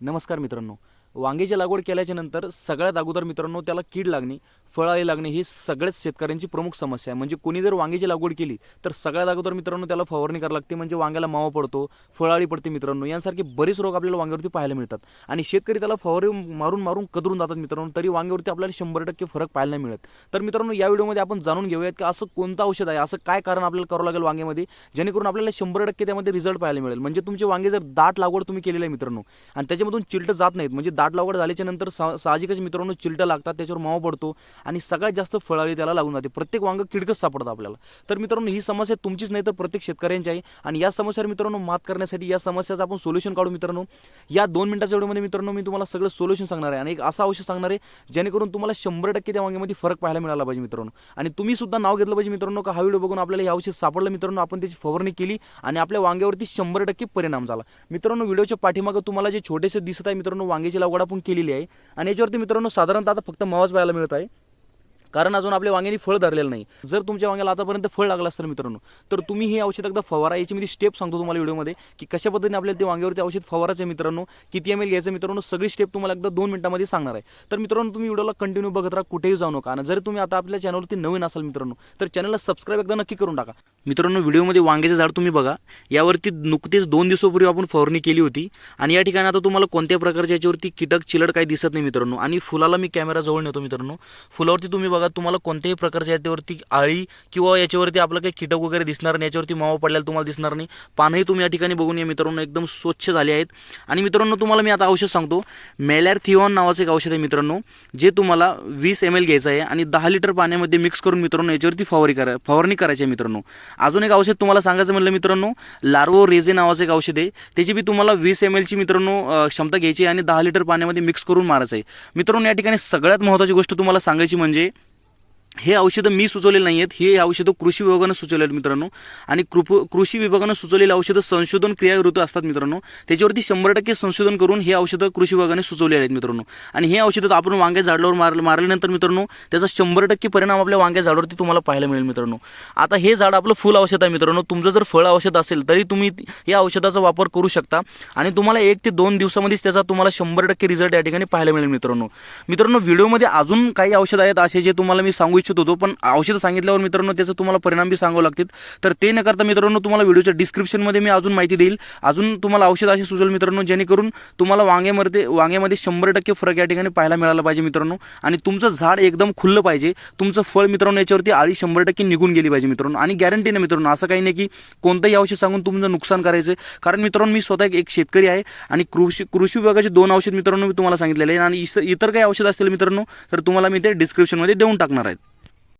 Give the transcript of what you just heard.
नमस्कार मित्रांनो. वांग्याची लागवड केल्याच्यानंतर सगळ्यात अगोदर मित्रांनो त्याला कीड लागणे फळाळी लागणे ही सगळ्याच शेतकऱ्यांची प्रमुख समस्या आहे. म्हणजे कोणी जर वांग्याची लागवड केली तर सगळ्यात अगोदर मित्रांनो त्याला फवारणी करावी लागते. म्हणजे वांग्याला मावा पडतो फळाळी पडते मित्रांनो. यांसारखे बरेच रोग आपल्याला वांग्यावरती पाहायला मिळतात. आणि शेतकरी त्याला फवारणी मारून मारून कदरून जातात मित्रांनो तरी वांग्यावरती आपल्याला शंभर टक्के फरक पाहायला मिळत. तर मित्रांनो या व्हिडिओमध्ये आपण जाणून घेऊयात की असं कोणतं औषध आहे असं काय कारण आपल्याला करावं लागेल वांग्यामध्ये जेणेकरून आपल्याला शंभर टक्के त्यामध्ये रिझल्ट पाहायला मिळेल. म्हणजे तुमचे वांगे जर दाट लागवड तुम्ही केलेलं आहे मित्रांनो आणि त्याच्यामधून चिलटं जात नाहीत म्हणजे दाट लागवड झाल्याच्यानंतर सा साहजिकच मित्रांनो चिलटं लागतात त्याच्यावर मावा पडतो आणि सगळ्यात जास्त फळाळी त्याला लागून जाते. प्रत्येक वांग किडकच सापडतं आपल्याला. तर मित्रांनो ही समस्या तुमचीच नाही तर प्रत्येक शेतकऱ्यांची आहे. आणि या समस्यावर मित्रांनो मात करण्यासाठी या समस्याचं आपण सोल्युशन काढू मित्रांनो. या दोन मिनिटाच्या व्हिडिओमध्ये मित्रांनो मी तुम्हाला सगळं सोल्युशन सांगणार आहे. आणि एक असं औषध सांगणार आहे जेणेकरून तुम्हाला शंभर टक्के त्या वांग्यामध्ये फरक पाहायला मिळाला पाहिजे मित्रांनो. आणि तुम्ही सुद्धा नाव घेतलं पाहिजे मित्रांनो का हा व्हिडिओ बघून आपल्याला हे औषध सापडलं मित्रांनो आपण त्याची फवारणी केली आणि आपल्या वांग्यावरती शंभर टक्के परिणाम झाला. मित्रांनो व्हिडिओच्या पाठीमागं तुम्हाला जे छोटेसे दिसत आहे मित्रांनो वांग्याची लागवड आपण केलेली आहे. आणि याच्यावरती मित्रांनो साधारणतः आता फक्त मावाच पाहायला मिळत आहे. कारण अजून आपल्या वांग्याने फळ धरलेलं नाही. जर तुमच्या वांग्याला आतापर्यंत फळ लागलं असतं मित्रांनो तर तुम्ही हे औषध एकदा फवारा. याची मी स्टेप सांगतो तुम्हाला व्हिडिओमध्ये की कशा पद्धतीने आपल्याला ते वांग्यावरती औषध फवारायचं आहे मित्रांनो किती एम एल घ्यायचं मित्रांनो सगळी स्टेप तुम्हाला एकदा दोन मिनिटामध्ये सांगणार आहे. तर मित्रांनो तुम्ही व्हिडिओला कंटिन्यू बघत राहा कुठेही जाऊ नका. आणि जर तुम्ही आता आपल्या चॅनलवरती नवीन असाल मित्रांनो तर चॅनलला सबस्क्राईब एकदा नक्की करून टाका. मित्रांनो व्हिडिओमध्ये वांग्याचं झाड तुम्ही बघा. यावरती नुकतीच दोन दिवसापूर्वी आपण फवारणी केली होती. आणि या ठिकाणी आता तुम्हाला कोणत्या प्रकारच्या याच्यावरती कीटक चिलड काही दिसत नाही मित्रांनो. आणि फुलाला मी कॅमेरा जवळ नेतो मित्रांनो. फुलावरती तुम्ही बघा तुम्हाला कोणत्याही प्रकारच्या याच्यावरती आळी किंवा याच्यावरती आपलं काही कीटक वगैरे दिसणार नाही याच्यावरती मावा पडलेला तुम्हाला दिसणार नाही. पानही तुम्ही या ठिकाणी बघून या मित्रांनो एकदम स्वच्छ झाले आहेत. आणि मित्रांनो तुम्हाला मी आता औषध सांगतो. मेलॅरथिओन नावाचं एक औषध आहे मित्रांनो जे तुम्हाला वीस एम एल घ्यायचं आहे आणि दहा लिटर पाण्यामध्ये मिक्स करून मित्रांनो याच्यावरती फवारणी करा फवारणी करायची आहे मित्रांनो. अजून एक औषध तुम्हाला सांगायचं म्हणलं मित्रांनो लार्वो रेझे नावाचं एक औषध आहे. त्याची बी तुम्हाला वीस एम एलची मित्रांनो क्षमता घ्यायची आहे आणि दहा लिटर पाण्यामध्ये मिक्स करून मारायचं आहे. मित्रांनो या ठिकाणी सगळ्यात महत्त्वाची गोष्ट तुम्हाला सांगायची म्हणजे हे औषधं मी सुचवलेली नाही आहेत हे औषधं कृषी विभागानं सुचवले आहेत मित्रांनो. आणि कृप कृषी विभागानं सुचवलेली औषधं संशोधन क्रिया ऋतू असतात मित्रांनो. त्याच्यावरती शंभर टक्के संशोधन करून हे औषधं कृषी विभागाने सुचवलेले आहेत मित्रांनो. आणि हे औषधं आपण वांग्या झाडावर मार मारल्यानंतर मित्रांनो त्याचा शंभर टक्के परिणाम आपल्या वांग्या झाडावरती तुम्हाला पाहायला मिळेल मित्रांनो. आता हे झाड आपलं फुल औषध आहे मित्रांनो. तुमचं जर फळ औषध असेल तरी तुम्ही या औषधाचा वापर करू शकता. आणि तुम्हाला एक ते दोन दिवसामध्येच त्याचा तुम्हाला शंभर टक्के रिझल्ट या ठिकाणी पाहायला मिळेल मित्रांनो. मित्रांनो व्हिडिओमध्ये अजून काही औषधं आहेत असे जे तुम्हाला मी सांगू इच्छित होतो पण औषधं सांगितल्यावर मित्रांनो त्याचं तुम्हाला परिणाम बी सांगावं लागतील. तर ते न करता मित्रांनो तुम्हाला व्हिडिओच्या डिस्क्रिप्शनमध्ये मी अजून माहिती देईल. अजून तुम्हाला औषध असे सुचेल मित्रांनो जेणेकरून तुम्हाला वांग्यामध्ये वांग्यामध्ये शंभर टक्के फरक या ठिकाणी पाहायला मिळाला पाहिजे मित्रांनो. आणि तुमचं झाड एकदम खुल्लं पाहिजे. तुमचं फळ मित्रांनो याच्यावरती आळी शंभर टक्के निघून गेली पाहिजे मित्रांनो. आणि गॅरंटी नाही मित्रांनो असं काही नाही की कोणतंही औषध सांगून तुमचं नुकसान करायचं. आहे कारण मित्रांनो मी स्वतः एक- शेतकरी आहे आणि कृषी कृषी विभागाचे दोन औषध मित्रांनो मी तुम्हाला सांगितलेले आहे आणि इतर काही औषध असतील मित्रांनो तर तुम्हाला मी ते डिस्क्रिप्शनमध्ये देऊन टाकणार आहेत.